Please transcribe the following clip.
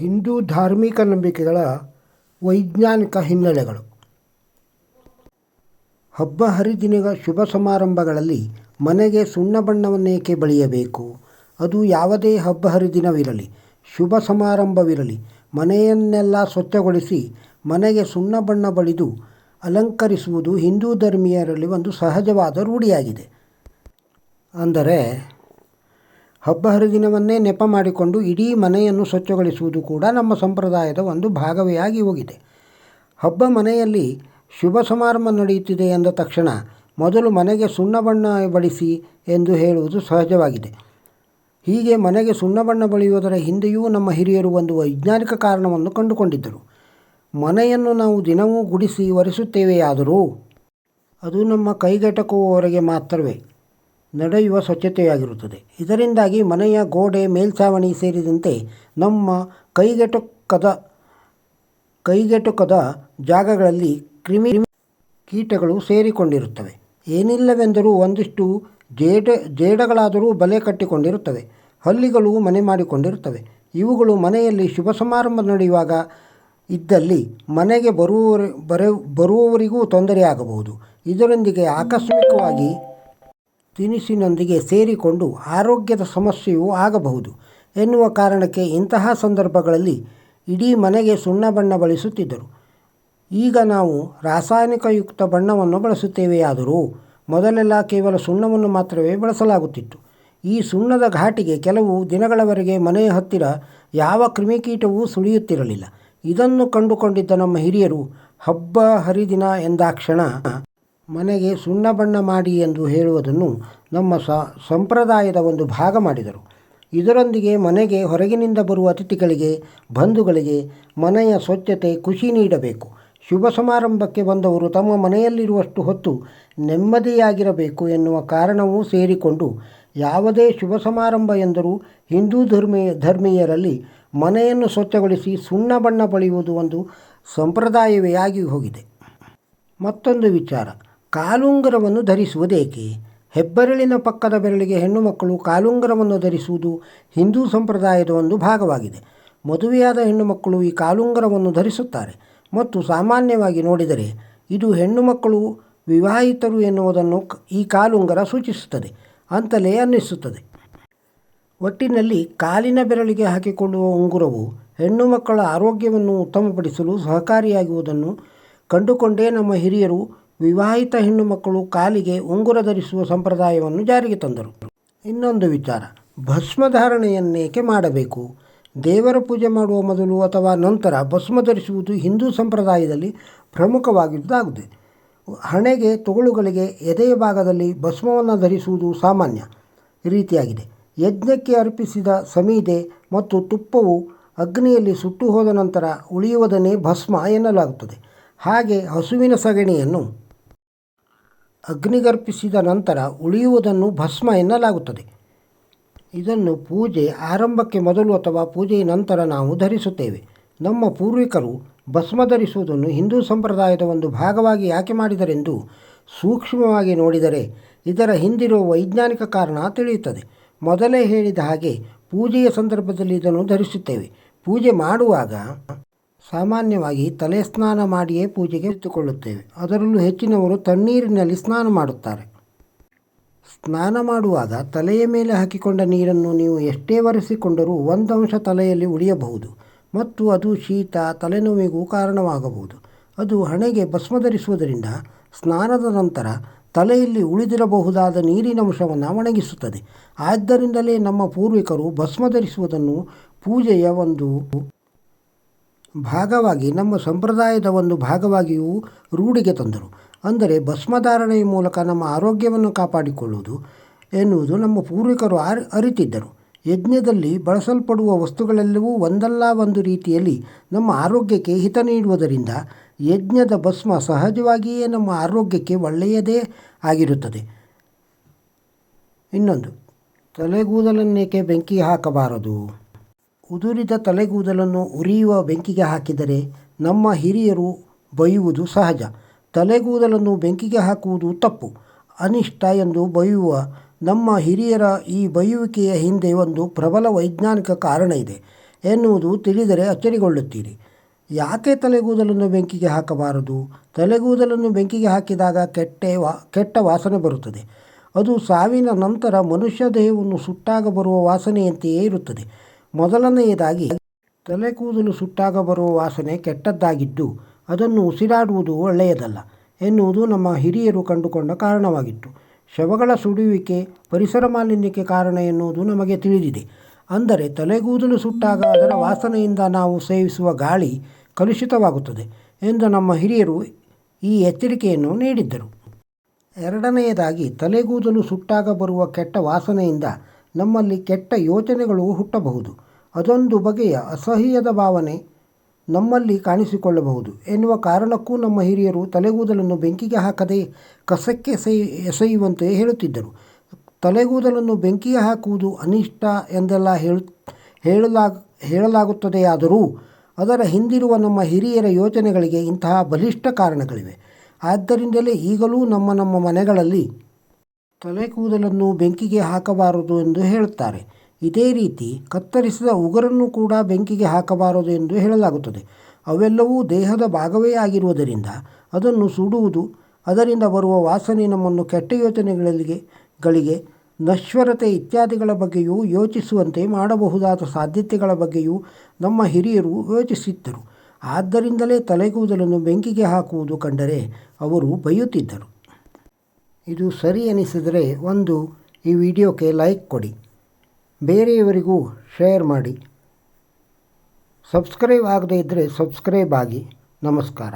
ಹಿಂದೂ ಧಾರ್ಮಿಕ ನಂಬಿಕೆಗಳ ವೈಜ್ಞಾನಿಕ ಹಿನ್ನೆಲೆಗಳು. ಹಬ್ಬ ಹರಿದಿನಗಳ ಶುಭ ಸಮಾರಂಭಗಳಲ್ಲಿ ಮನೆಗೆ ಸುಣ್ಣ ಬಣ್ಣವನ್ನೇಕೆ ಬಳಿಯಬೇಕು? ಅದು ಯಾವುದೇ ಹಬ್ಬ ಹರಿದಿನವಿರಲಿ, ಶುಭ ಸಮಾರಂಭವಿರಲಿ, ಮನೆಯನ್ನೆಲ್ಲ ಸ್ವಚ್ಛಗೊಳಿಸಿ ಮನೆಗೆ ಸುಣ್ಣ ಬಣ್ಣ ಬಳಿದು ಅಲಂಕರಿಸುವುದು ಹಿಂದೂ ಧರ್ಮೀಯರಲ್ಲಿ ಒಂದು ಸಹಜವಾದ ರೂಢಿಯಾಗಿದೆ. ಅಂದರೆ ಹಬ್ಬ ಹರಿದಿನವನ್ನೇ ನೆಪ ಮಾಡಿಕೊಂಡು ಇಡೀ ಮನೆಯನ್ನು ಸ್ವಚ್ಛಗೊಳಿಸುವುದು ಕೂಡ ನಮ್ಮ ಸಂಪ್ರದಾಯದ ಒಂದು ಭಾಗವೇ ಆಗಿ ಹೋಗಿದೆ. ಹಬ್ಬ ಮನೆಯಲ್ಲಿ ಶುಭ ಸಮಾರಂಭ ನಡೆಯುತ್ತಿದೆ ಎಂದ ತಕ್ಷಣ ಮೊದಲು ಮನೆಗೆ ಸುಣ್ಣ ಬಣ್ಣ ಬಳಿಸಿ ಎಂದು ಹೇಳುವುದು ಸಹಜವಾಗಿದೆ. ಹೀಗೆ ಮನೆಗೆ ಸುಣ್ಣ ಬಣ್ಣ ಬಳಿಯುವುದರ ಹಿಂದೆಯೂ ನಮ್ಮ ಹಿರಿಯರು ಒಂದು ವೈಜ್ಞಾನಿಕ ಕಾರಣವನ್ನು ಕಂಡುಕೊಂಡಿದ್ದರು. ಮನೆಯನ್ನು ನಾವು ದಿನವೂ ಗುಡಿಸಿ ಒರೆಸುತ್ತೇವೆಯಾದರೂ ಅದು ನಮ್ಮ ಕೈಗೆಟಕುವವರೆಗೆ ಮಾತ್ರವೇ. ನಡೆಯುವ ಸ್ವಚ್ಛತೆಯಾಗಿರುತ್ತದೆ. ಇದರಿಂದಾಗಿ ಮನೆಯ ಗೋಡೆ ಮೇಲ್ಛಾವಣಿ ಸೇರಿದಂತೆ ನಮ್ಮ ಕೈಗೆಟುಕದ ಕೈಗೆಟುಕದ ಜಾಗಗಳಲ್ಲಿ ಕ್ರಿಮಿ ಕೀಟಗಳು ಸೇರಿಕೊಂಡಿರುತ್ತವೆ. ಏನಿಲ್ಲವೆಂದರೂ ಒಂದಿಷ್ಟು ಜೇಡ, ಜೇಡಗಳಾದರೂ ಬಲೆ ಕಟ್ಟಿಕೊಂಡಿರುತ್ತವೆ. ಹಲ್ಲಿಗಳು ಮನೆ ಮಾಡಿಕೊಂಡಿರುತ್ತವೆ. ಇವುಗಳು ಮನೆಯಲ್ಲಿ ಶುಭ ಸಮಾರಂಭ ನಡೆಯುವಾಗ ಇದ್ದಲ್ಲಿ ಮನೆಗೆ ಬರುವವರ, ಬರ, ಬರುವವರಿಗೂ ತೊಂದರೆಯಾಗಬಹುದು. ಇದರೊಂದಿಗೆ ಆಕಸ್ಮಿಕವಾಗಿ ತಿನಿಸಿನೊಂದಿಗೆ ಸೇರಿಕೊಂಡು ಆರೋಗ್ಯದ ಸಮಸ್ಯೆಯೂ ಆಗಬಹುದು ಎನ್ನುವ ಕಾರಣಕ್ಕೆ ಇಂತಹ ಸಂದರ್ಭಗಳಲ್ಲಿ ಇಡೀ ಮನೆಗೆ ಸುಣ್ಣ ಬಣ್ಣ ಬಳಸುತ್ತಿದ್ದರು. ಈಗ ನಾವು ರಾಸಾಯನಿಕಯುಕ್ತ ಬಣ್ಣವನ್ನು ಬಳಸುತ್ತೇವೆಯಾದರೂ ಮೊದಲೆಲ್ಲ ಕೇವಲ ಸುಣ್ಣವನ್ನು ಮಾತ್ರವೇ ಬಳಸಲಾಗುತ್ತಿತ್ತು. ಈ ಸುಣ್ಣದ ಘಾಟಿಗೆ ಕೆಲವು ದಿನಗಳವರೆಗೆ ಮನೆಯ ಹತ್ತಿರ ಯಾವ ಕ್ರಿಮಿಕೀಟವೂ ಸುಳಿಯುತ್ತಿರಲಿಲ್ಲ. ಇದನ್ನು ಕಂಡುಕೊಂಡಿದ್ದ ನಮ್ಮ ಹಿರಿಯರು, ಹಬ್ಬ ಹರಿದಿನ ಎಂದಾಕ್ಷಣ ಮನೆಗೆ ಸುಣ್ಣ ಬಣ್ಣ ಮಾಡಿ ಎಂದು ಹೇಳುವುದನ್ನು ನಮ್ಮ ಸಂಪ್ರದಾಯದ ಒಂದು ಭಾಗ ಮಾಡಿದರು. ಇದರೊಂದಿಗೆ ಮನೆಗೆ ಹೊರಗಿನಿಂದ ಬರುವ ಅತಿಥಿಗಳಿಗೆ, ಬಂಧುಗಳಿಗೆ ಮನೆಯ ಸ್ವಚ್ಛತೆ ಖುಷಿ ನೀಡಬೇಕು. ಶುಭ ಸಮಾರಂಭಕ್ಕೆ ಬಂದವರು ತಮ್ಮ ಮನೆಯಲ್ಲಿರುವಷ್ಟು ಹೊತ್ತು ನೆಮ್ಮದಿಯಾಗಿರಬೇಕು ಎನ್ನುವ ಕಾರಣವೂ ಸೇರಿಕೊಂಡು ಯಾವುದೇ ಶುಭ ಸಮಾರಂಭ ಎಂದರೂ ಹಿಂದೂ ಧರ್ಮೀಯ, ಧರ್ಮೀಯರಲ್ಲಿ ಮನೆಯನ್ನು ಸ್ವಚ್ಛಗೊಳಿಸಿ ಸುಣ್ಣ ಬಣ್ಣ ಬಳಿಯುವುದು ಒಂದು ಸಂಪ್ರದಾಯವೇ ಆಗಿ ಹೋಗಿದೆ. ಮತ್ತೊಂದು ವಿಚಾರ. ಕಾಲುಂಗರವನ್ನು ಧರಿಸುವುದೇಕೆ? ಹೆಬ್ಬೆರಳಿನ ಪಕ್ಕದ ಬೆರಳಿಗೆ ಹೆಣ್ಣು ಮಕ್ಕಳು ಕಾಲುಂಗರವನ್ನು ಧರಿಸುವುದು ಹಿಂದೂ ಸಂಪ್ರದಾಯದ ಒಂದು ಭಾಗವಾಗಿದೆ. ಮದುವೆಯಾದ ಹೆಣ್ಣು ಮಕ್ಕಳು ಈ ಕಾಲುಂಗರವನ್ನು ಧರಿಸುತ್ತಾರೆ. ಮತ್ತು ಸಾಮಾನ್ಯವಾಗಿ ನೋಡಿದರೆ ಇದು ಹೆಣ್ಣು ಮಕ್ಕಳು ವಿವಾಹಿತರು ಎನ್ನುವುದನ್ನು ಈ ಕಾಲುಂಗರ ಸೂಚಿಸುತ್ತದೆ, ಅಂತಲೇ ಅನ್ನಿಸುತ್ತದೆ. ಒಟ್ಟಿನಲ್ಲಿ ಕಾಲಿನ ಬೆರಳಿಗೆ ಹಾಕಿಕೊಳ್ಳುವ ಉಂಗುರವು ಹೆಣ್ಣು ಮಕ್ಕಳ ಆರೋಗ್ಯವನ್ನು ಉತ್ತಮಪಡಿಸಲು ಸಹಕಾರಿಯಾಗುವುದನ್ನು ಕಂಡುಕೊಂಡೇ ನಮ್ಮ ಹಿರಿಯರು ವಿವಾಹಿತ ಹೆಣ್ಣು ಮಕ್ಕಳು ಕಾಲಿಗೆ ಉಂಗುರ ಧರಿಸುವ ಸಂಪ್ರದಾಯವನ್ನು ಜಾರಿಗೆ ತಂದರು. ಇನ್ನೊಂದು ವಿಚಾರ ಭಸ್ಮಧಾರಣೆಯನ್ನೇಕೆ ಮಾಡಬೇಕು? ದೇವರ ಪೂಜೆ ಮಾಡುವ ಮೊದಲು ಅಥವಾ ನಂತರ ಭಸ್ಮ ಧರಿಸುವುದು ಹಿಂದೂ ಸಂಪ್ರದಾಯದಲ್ಲಿ ಪ್ರಮುಖವಾಗಿದ್ದಾಗಿದೆ ಹಣೆಗೆ ತೊಗಳುಗಳಿಗೆ ಎದೆಯ ಭಾಗದಲ್ಲಿ ಭಸ್ಮವನ್ನು ಧರಿಸುವುದು ಸಾಮಾನ್ಯ ರೀತಿಯಾಗಿದೆ. ಯಜ್ಞಕ್ಕೆ ಅರ್ಪಿಸಿದ ಸಮೀದೆ ಮತ್ತು ತುಪ್ಪವು ಅಗ್ನಿಯಲ್ಲಿ ಸುಟ್ಟು ಹೋದ ನಂತರ ಉಳಿಯುವುದನ್ನೇ ಭಸ್ಮ ಎನ್ನಲಾಗುತ್ತದೆ. ಹಾಗೆ ಹಸುವಿನ ಸಗಣಿಯನ್ನು ಅಗ್ನಿಗರ್ಪಿಸಿದ ನಂತರ ಉಳಿಯುವುದನ್ನು ಭಸ್ಮ ಎನ್ನಲಾಗುತ್ತದೆ. ಇದನ್ನು ಪೂಜೆ ಆರಂಭಕ್ಕೆ ಮೊದಲು ಅಥವಾ ಪೂಜೆಯ ನಂತರ ನಾವು ಧರಿಸುತ್ತೇವೆ. ನಮ್ಮ ಪೂರ್ವಿಕರು ಭಸ್ಮ ಧರಿಸುವುದನ್ನು ಹಿಂದೂ ಸಂಪ್ರದಾಯದ ಒಂದು ಭಾಗವಾಗಿ ಯಾಕೆ ಮಾಡಿದರೆಂದು ಸೂಕ್ಷ್ಮವಾಗಿ ನೋಡಿದರೆ ಇದರ ಹಿಂದಿರುವ ವೈಜ್ಞಾನಿಕ ಕಾರಣ ತಿಳಿಯುತ್ತದೆ. ಮೊದಲೇ ಹೇಳಿದ ಹಾಗೆ ಪೂಜೆಯ ಸಂದರ್ಭದಲ್ಲಿ ಇದನ್ನು ಧರಿಸುತ್ತೇವೆ. ಪೂಜೆ ಮಾಡುವಾಗ ಸಾಮಾನ್ಯವಾಗಿ ತಲೆ ಸ್ನಾನ ಮಾಡಿಯೇ ಪೂಜೆಗೆ ಇಟ್ಟುಕೊಳ್ಳುತ್ತೇವೆ ಅದರಲ್ಲೂ ಹೆಚ್ಚಿನವರು ತಣ್ಣೀರಿನಲ್ಲಿ ಸ್ನಾನ ಮಾಡುತ್ತಾರೆ. ಸ್ನಾನ ಮಾಡುವಾಗ ತಲೆಯ ಮೇಲೆ ಹಾಕಿಕೊಂಡ ನೀರನ್ನು ನೀವು ಎಷ್ಟೇ ಒರೆಸಿಕೊಂಡರೂ ಒಂದು ಅಂಶ ತಲೆಯಲ್ಲಿ ಉಳಿಯಬಹುದು ಮತ್ತು ಅದು ಶೀತ, ತಲೆನೋವಿಗೂ ಕಾರಣವಾಗಬಹುದು. ಅದು ಹಣೆಗೆ ಭಸ್ಮ ಧರಿಸುವುದರಿಂದ ಸ್ನಾನದ ನಂತರ ತಲೆಯಲ್ಲಿ ಉಳಿದಿರಬಹುದಾದ ನೀರಿನ ಅಂಶವನ್ನು ಒಣಗಿಸುತ್ತದೆ. ಆದ್ದರಿಂದಲೇ ನಮ್ಮ ಪೂರ್ವಿಕರು ಭಸ್ಮ ಧರಿಸುವುದನ್ನು ಪೂಜೆಯ ಒಂದು ಭಾಗವಾಗಿ ನಮ್ಮ ಸಂಪ್ರದಾಯದ ಒಂದು ಭಾಗವಾಗಿಯೂ ರೂಢಿಗೆ ತಂದರು. ಅಂದರೆ ಭಸ್ಮಧಾರಣೆಯ ಮೂಲಕ ನಮ್ಮ ಆರೋಗ್ಯವನ್ನು ಕಾಪಾಡಿಕೊಳ್ಳುವುದು ಎನ್ನುವುದು ನಮ್ಮ ಪೂರ್ವಿಕರು ಅರ್, ಅರಿತಿದ್ದರು. ಯಜ್ಞದಲ್ಲಿ ಬಳಸಲ್ಪಡುವ ವಸ್ತುಗಳೆಲ್ಲವೂ ಒಂದಲ್ಲ ಒಂದು ರೀತಿಯಲ್ಲಿ ನಮ್ಮ ಆರೋಗ್ಯಕ್ಕೆ ಹಿತ ನೀಡುವುದರಿಂದ ಯಜ್ಞದ ಭಸ್ಮ ಸಹಜವಾಗಿಯೇ ನಮ್ಮ ಆರೋಗ್ಯಕ್ಕೆ ಒಳ್ಳೆಯದೇ ಆಗಿರುತ್ತದೆ. ಇನ್ನೊಂದು, ತಲೆಗೂದಲನ್ನೇಕೆ ಬೆಂಕಿ ಹಾಕಬಾರದು? ಉದುರಿದ ತಲೆಗೂದಲನ್ನು ಉರಿಯುವ ಬೆಂಕಿಗೆ ಹಾಕಿದರೆ ನಮ್ಮ ಹಿರಿಯರು ಬೈಯುವುದು ಸಹಜ. ತಲೆಗೂದಲನ್ನು ಬೆಂಕಿಗೆ ಹಾಕುವುದು ತಪ್ಪು. ಅನಿಷ್ಟ ಎಂದು ಬೈಯುವ ನಮ್ಮ ಹಿರಿಯರ ಈ ಬೈಯುವಿಕೆಯ ಹಿಂದೆ ಒಂದು ಪ್ರಬಲ ವೈಜ್ಞಾನಿಕ ಕಾರಣ ಇದೆ ಎನ್ನುವುದು ತಿಳಿದರೆ ಅಚ್ಚರಿಗೊಳ್ಳುತ್ತೀರಿ. ಯಾಕೆ ತಲೆಗೂದಲನ್ನು ಬೆಂಕಿಗೆ ಹಾಕಬಾರದು? ತಲೆಗೂದಲನ್ನು ಬೆಂಕಿಗೆ ಹಾಕಿದಾಗ ಕೆಟ್ಟ ವಾ, ಕೆಟ್ಟ ವಾಸನೆ ಬರುತ್ತದೆ. ಅದು ಸಾವಿನ ನಂತರ ಮನುಷ್ಯ ದೇಹವನ್ನು ಸುಟ್ಟಾಗ ಬರುವ ವಾಸನೆಯಂತೆಯೇ ಇರುತ್ತದೆ. ಮೊದಲನೆಯದಾಗಿ, ತಲೆ ಕೂದಲು ಸುಟ್ಟಾಗ ಬರುವ ವಾಸನೆ ಕೆಟ್ಟದ್ದಾಗಿದ್ದು, ಅದನ್ನು ಉಸಿರಾಡುವುದು ಒಳ್ಳೆಯದಲ್ಲ ಎನ್ನುವುದು ನಮ್ಮ ಹಿರಿಯರು ಕಂಡುಕೊಂಡ ಕಾರಣವಾಗಿತ್ತು. ಶವಗಳ ಸುಡುವಿಕೆ, ಪರಿಸರ ಮಾಲಿನ್ಯಕ್ಕೆ ಕಾರಣ ಎನ್ನುವುದು ನಮಗೆ ತಿಳಿದಿದೆ. ಅಂದರೆ ತಲೆಗೂದಲು ಸುಟ್ಟಾಗ ಅದರ ವಾಸನೆಯಿಂದ ನಾವು ಸೇವಿಸುವ ಗಾಳಿ ಕಲುಷಿತವಾಗುತ್ತದೆ ಎಂದು ನಮ್ಮ ಹಿರಿಯರು ಈ ಎಚ್ಚರಿಕೆಯನ್ನು ನೀಡಿದ್ದರು. ಎರಡನೆಯದಾಗಿ ತಲೆಗೂದಲು ಸುಟ್ಟಾಗ ಬರುವ ಕೆಟ್ಟ ವಾಸನೆಯಿಂದ ನಮ್ಮಲ್ಲಿ ಕೆಟ್ಟ ಯೋಚನೆಗಳು ಹುಟ್ಟಬಹುದು. ಅದೊಂದು ಬಗೆಯ ಅಸಹ್ಯದ ಭಾವನೆ ನಮ್ಮಲ್ಲಿ ಕಾಣಿಸಿಕೊಳ್ಳಬಹುದು. ಎನ್ನುವ ಕಾರಣಕ್ಕೂ ನಮ್ಮ ಹಿರಿಯರು ತಲೆಗೂದಲನ್ನು ಬೆಂಕಿಗೆ ಹಾಕದೆ ಕಸಕ್ಕೆ ಎಸೆಯು ಎಸೆಯುವಂತೆ ಹೇಳುತ್ತಿದ್ದರು. ತಲೆಗೂದಲನ್ನು ಬೆಂಕಿಗೆ ಹಾಕುವುದು ಅನಿಷ್ಟ ಎಂದೆಲ್ಲ ಹೇಳು, ಹೇಳಲಾಗ, ಹೇಳಲಾಗುತ್ತದೆಯಾದರೂ ಅದರ ಹಿಂದಿರುವ ನಮ್ಮ ಹಿರಿಯರ ಯೋಚನೆಗಳಿಗೆ ಇಂತಹ ಬಲಿಷ್ಠ ಕಾರಣಗಳಿವೆ. ಆದ್ದರಿಂದಲೇ ಈಗಲೂ ನಮ್ಮ ನಮ್ಮ ಮನೆಗಳಲ್ಲಿ ತಲೆ ಕೂದಲನ್ನು ಬೆಂಕಿಗೆ ಹಾಕಬಾರದು ಎಂದು ಹೇಳುತ್ತಾರೆ. ಇದೇ ರೀತಿ ಕತ್ತರಿಸಿದ ಉಗುರನ್ನು ಕೂಡ ಬೆಂಕಿಗೆ ಹಾಕಬಾರದು ಎಂದು ಹೇಳಲಾಗುತ್ತದೆ. ಅವೆಲ್ಲವೂ ದೇಹದ ಭಾಗವೇ ಆಗಿರುವುದರಿಂದ ಅದನ್ನು ಸುಡುವುದು, ಅದರಿಂದ ಬರುವ ವಾಸನೆ ನಮ್ಮನ್ನು ಕೆಟ್ಟ ಯೋಚನೆಗಳಿಗೆ, ಗಳಿಗೆ, ನಶ್ವರತೆ ಇತ್ಯಾದಿಗಳ ಬಗ್ಗೆಯೂ ಯೋಚಿಸುವಂತೆ ಮಾಡಬಹುದಾದ ಸಾಧ್ಯತೆಗಳ ಬಗ್ಗೆಯೂ ನಮ್ಮ ಹಿರಿಯರು ಯೋಚಿಸಿದ್ದರು. ಆದ್ದರಿಂದಲೇ ತಲೆಗೂದಲನ್ನು ಬೆಂಕಿಗೆ ಹಾಕುವುದು ಕಂಡರೆ ಅವರು ಬೈಯುತ್ತಿದ್ದರು. ಇದು ಸರಿ ಅನಿಸಿದರೆ ಒಂದು ಈ ವಿಡಿಯೋಕ್ಕೆ ಲೈಕ್ ಕೊಡಿ. ಬೇರೆಯವರಿಗೂ ಶೇರ್ ಮಾಡಿ. ಸಬ್ಸ್ಕ್ರೈಬ್ ಆಗದೇ ಇದ್ದರೆ ಸಬ್ಸ್ಕ್ರೈಬ್ ಆಗಿ. ನಮಸ್ಕಾರ.